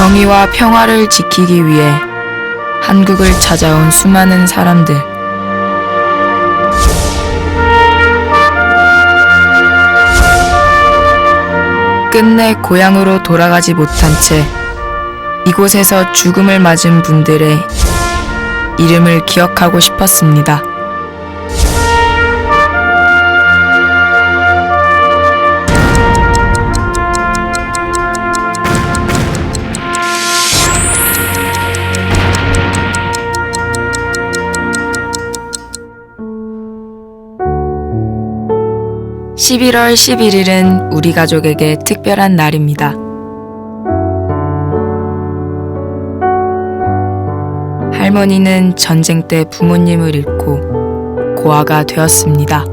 정의와 평화를 지키기 위해 한국을 찾아온 수많은 사람들. 끝내 고향으로 돌아가지 못한 채 이곳에서 죽음을 맞은 분들의 이름을 기억하고 싶었습니다. (11월 11일은) 우리 가족에게 특별한 날입니다. 할머니는 전쟁 때 부모님을 잃고 고아가 되었습니다.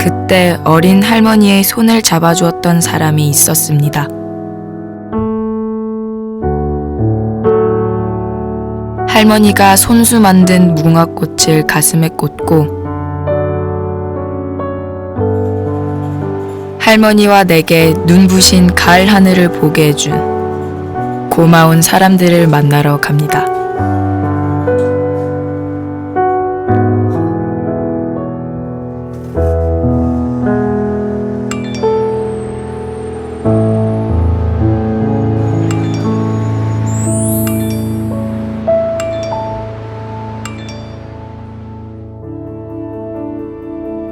그때 어린 할머니의 손을 잡아주었던 사람이 있었습니다. 할머니가 손수 만든 무궁화꽃을 가슴에 꽂고 할머니와 내게 눈부신 가을 하늘을 보게 해준 고마운 사람들을 만나러 갑니다.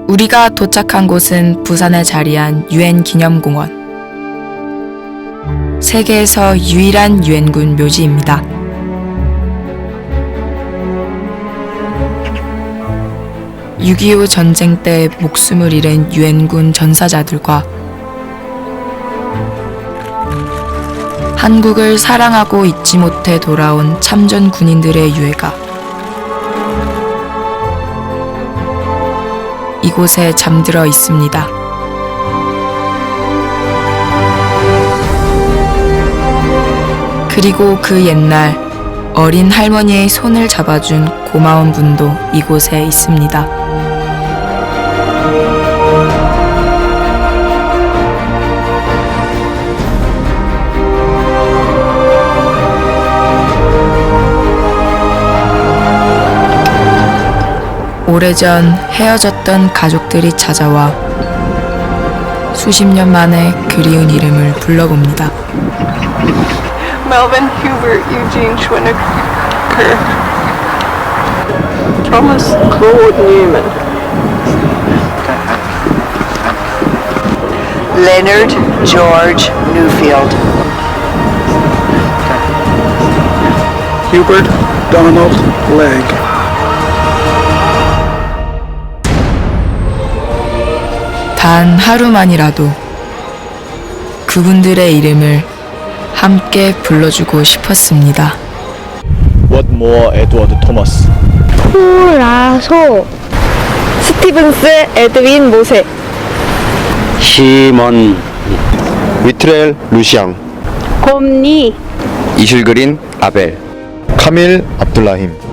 우리가 도착한 곳은 부산에 자리한 유엔 기념공원. 세계에서 유일한 유엔군 묘지입니다. (6.25) 전쟁 때 목숨을 잃은 유엔군 전사자들과 한국을 사랑하고 잊지 못해 돌아온 참전 군인들의 유해가 곳에 잠들어 있습니다. 그리고 그 옛날 어린 할머니의 손을 잡아준 고마운 분도 이곳에 있습니다. 오래전 헤어졌던 가족들이 찾아와 수십 년 만에 그리운 이름을 불러봅니다. Melvin Hubert Eugene Schwinneker. Thomas Claude Newman. Leonard George Newfield. Hubert Donald Legg. 단 하루만이라도 그분들의 이름을 함께 불러주고 싶었습니다. 워드모어 에드워드 토머스 후라소 스티븐스 에드윈 모세. 시먼 위트렐 루시앙. 곰니. 이실그린 아벨. 카밀 압둘라힘